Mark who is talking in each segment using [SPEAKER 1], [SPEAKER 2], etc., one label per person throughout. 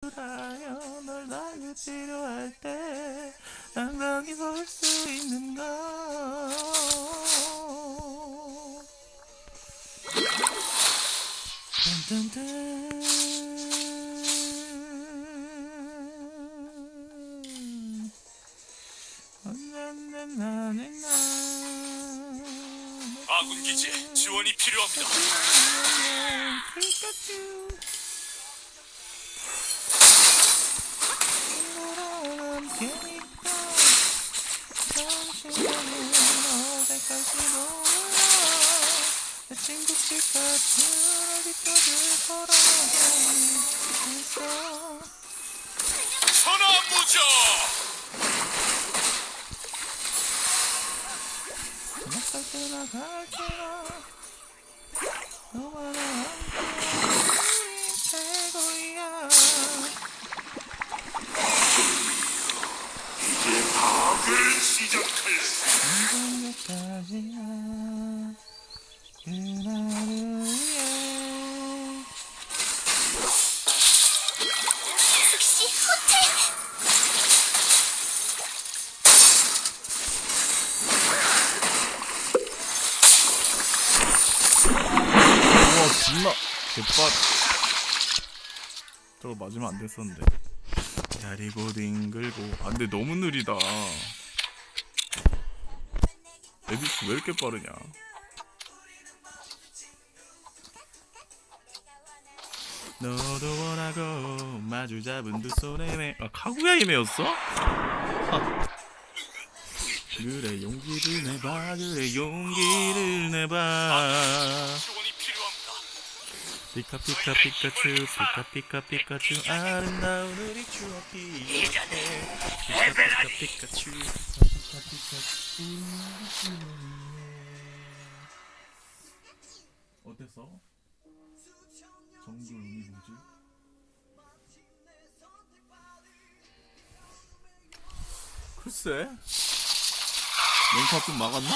[SPEAKER 1] 라여 널 나를 필요할 때 당당히 설 수 있는가 딴딴딴 언제나 나는 나
[SPEAKER 2] 아군 기지에 지원이 필요합니다.
[SPEAKER 1] 피카츄 함께니까 당신은 어디까지도 내 친구 피카츄 어디까지 걸어가고 있어
[SPEAKER 2] 천하무적
[SPEAKER 1] 나갈 때나 갈때
[SPEAKER 3] 즉시 호텔
[SPEAKER 1] 존나 개빨 저거 맞으면 안 됐었는데. 야리고 뒹글고. 아 근데 너무 느리다 에디스 왜 이렇게 빠르냐 너도 원하고 마주 잡은 두 손에 매... 아 카구야 이메였어? 하. 그래 용기를 내봐 그래 용기를 내봐. 피카 피카 피카츄 피카 피카 피카츄 아름다운 우리 추억이 피카 피카 피카츄 어땠어? 정글 음이 뭐지? 글쎄 멘카 좀 막았나?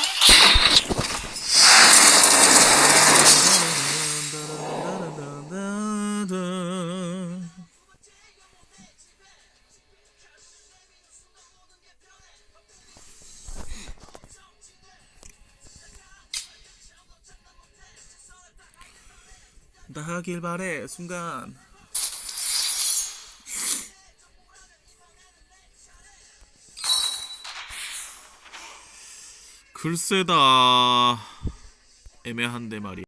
[SPEAKER 1] 나 하길 바래 순간. 글쎄다. 애매한데 말이야